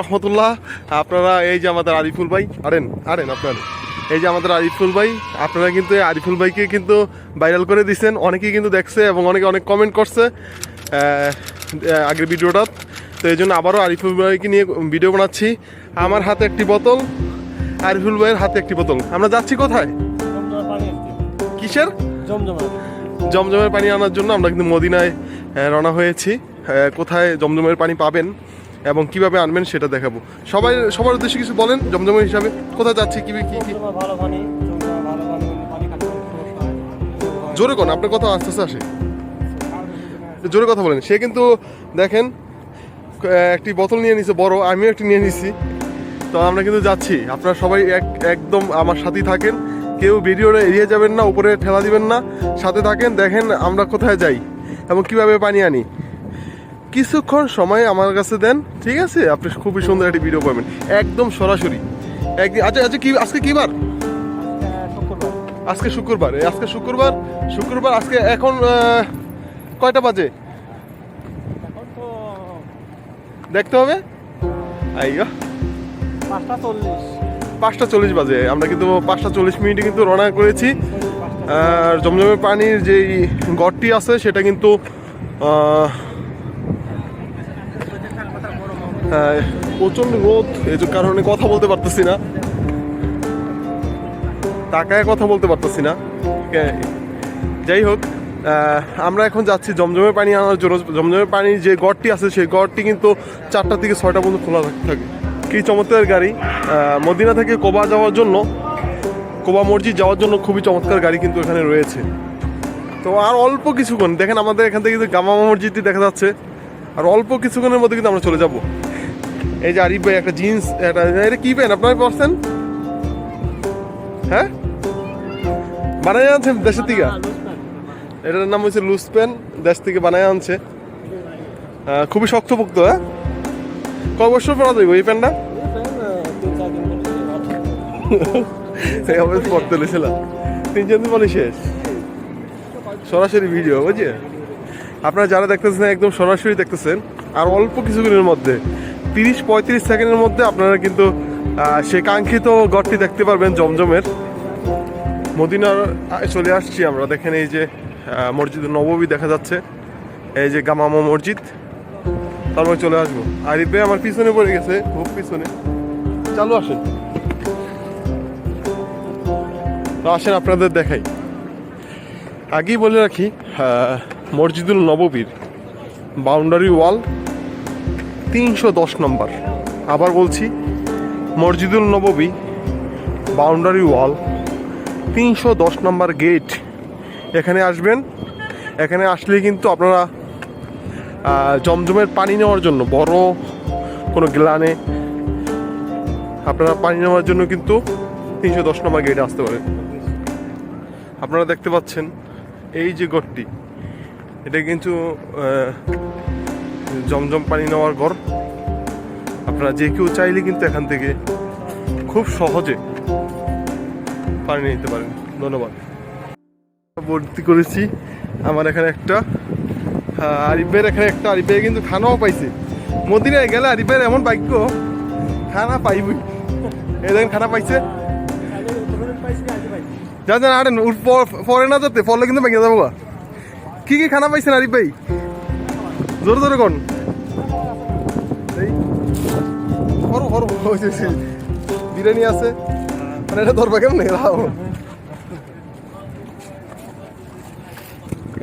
রহমতুল্লাহ, আপনারা এই যে আমাদের আরিফুল ভাই, আরেন আরেন আপনার। এই যে আমাদের আরিফুল ভাই, আপনারা কিন্তু এই আরিফুল ভাইকে কিন্তু ভাইরাল করে দিচ্ছেন অনেকেই কিন্তু দেখছে এবং অনেকে অনেক কমেন্ট করছে আগের ভিডিওটা। তো এই জন্য আবারও আরিফুল ভাইকে নিয়ে ভিডিও বানাচ্ছি। আমার হাতে একটি বোতল, আরিফুল ভাইয়ের হাতে একটি বোতল। আমরা যাচ্ছি কোথায়? কিসের? জমজমের পানি আনার জন্য আমরা কিন্তু মদিনায় রওনা হয়েছি। কোথায় জমজমের পানি পাবেন? এবং কীভাবে আনবেন সেটা দেখাবো। সবাই সবার উদ্দেশ্যে কিছু বলেন জমজমের হিসাবে। কোথায় যাচ্ছে কি কি? কি জোরে কোন আপনার কথা আস্তে আস্তে আসে। জোরে কথা বলেন। সে কিন্তু দেখেন একটি বোতল নিয়ে নিছে বড় আমিও একটি নিয়ে নিছি। তো আমরা কিন্তু যাচ্ছি। আপনারা সবাই এক একদম আমার সাথেই থাকেন। কেউ ভিডিওটা এড়িয়ে যাবেন না উপরে ঠেলা দিবেন না। সাথে থাকেন দেখেন আমরা কোথায় যাই এবং কীভাবে পানি আনি। কিছুক্ষণ সময় আমার কাছে দেন, ঠিক আছে? আপনি খুবই সুন্দর একটি ভিডিও পাবেন একদম সরাসরি। একদিন আচ্ছা আচ্ছা কি আজকে কি বার? আজকে শুক্রবার। আজকে শুক্রবার শুক্রবার আজকে এখন কয়টা বাজে? দেখতে হবে। পাঁচটা চল্লিশ পাঁচটা চল্লিশ বাজে। আমরা কিন্তু পাঁচটা চল্লিশ মিনিটে কিন্তু রওনা করেছি। আর জমজমের পানির যেই গড়টি আছে, সেটা কিন্তু প্রচণ্ড রোদ, এই কারণে কথা বলতে পারতেছি না। তাকায় কথা বলতে পারতেছি না। যাই হোক আমরা এখন যাচ্ছি জমজমের পানি আনার জন্য। জমজমের পানির যে গড়টি আছে, সেই গড়টি কিন্তু চারটা থেকে ছয়টা পর্যন্ত খোলা থাক- কি চমৎকার গাড়ি। মদিনা থেকে কোবা যাওয়ার জন্য, কোবা মসজিদ যাওয়ার জন্য খুবই চমৎকার গাড়ি কিন্তু এখানে রয়েছে। তো আর অল্প কিছুক্ষণ, দেখেন আমাদের এখান থেকে কিন্তু গামামা মসজিদটি দেখা যাচ্ছে। আর অল্প কিছুক্ষণের মধ্যে কিন্তু আমরা চলে যাব। এই যে আরিফ ভাই একটা জিন্স একটা এটা কি পেন আপনারা পরছেন? হ্যাঁ? বানাই আনছেন দেশের থেকে? এটার নাম হচ্ছে লুজ পেন দেশ থেকে বানায় আনছে। আহ, খুবই শক্তপোক্ত হ্যাঁ? ক বছর পরা যাইব এই প্যান্টটা? তিন চার দিন এই অবস্থা পড়তে লেছিলাম তিন চার দিন বলে শেষ। সরাসরি ভিডিও বুঝছে আপনারা যারা দেখতেছেন একদম সরাসরি দেখতেছেন আর অল্প কিছুদিনের মধ্যে তিরিশ পঁয়ত্রিশ সেকেন্ডের মধ্যে আপনারা কিন্তু সে কাঙ্ক্ষিত গড়টি দেখতে পারবেন জমজমের। মদিনার চলে আসছি আমরা। দেখেন এই যে মসজিদ নববী দেখা যাচ্ছে। এই যে গামামা মসজিদ। তারপরে চলে আসব। আরিফ ভাই আমার পিছনে পড়ে গেছে, খুব পিছনে। চালু আসেন। তো আসেন আপনাদের দেখাই। আগেই বলে রাখি মসজিদুল নববীর বাউন্ডারি ওয়াল তিনশো দশ নম্বর। আবার বলছি, মসজিদুল নববী, বাউন্ডারি ওয়াল, তিনশো দশ নম্বর গেট। এখানে আসবেন, এখানে আসলে কিন্তু আপনারা জমজমের পানি নেওয়ার জন্য, বড় কোনো গ্লানে আপনারা পানি নেওয়ার জন্য কিন্তু তিনশো দশ নম্বর গেটে আসতে পারেন। আপনারা দেখতে পাচ্ছেন, এই যে গড়টি এটা কিন্তু জমজম পানি নেওয়ার ঘর। আপনারা যে কেউ চাইলে কিন্তু এখান থেকে খুব সহজে পানি নিতে পারেন। ধন্যবাদ। ভর্তি করেছি। আমার এখানে একটা আহ, আরিফের এখানে একটা আরিফের কিন্তু খানাও পাইছে। মদিনায় গেলে আরিফের এমন ভাগ্য খানা পাইবই। এই দেখেন খানা পাইছে। যা যান আরেন পরে না যাতে পড়লে কিন্তু ভেঙে যাব। কি কি খানা পাইছেন আরিফ ভাই? জোরে জোরে কোন। বিরিয়ানি আছে। মানে এটা ধরবা কেমন? রাও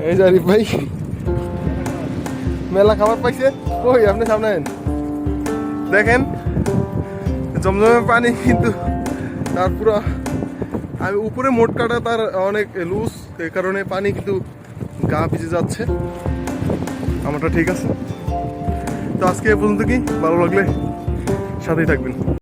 এই যে আরিফ ভাই, মেলা খাবার পাইছে। ওই আপনি সামনে। দেখেন, জমজমে পানি কিন্তু তার পুরো আমি উপরে মোট কাটা তার অনেক লুজ এই কারণে পানি কিন্তু গা ভিজে যাচ্ছে। আমারটা ঠিক আছে। তো আজকে এ পর্যন্ত কি? ভালো লাগলে সাথেই থাকবেন।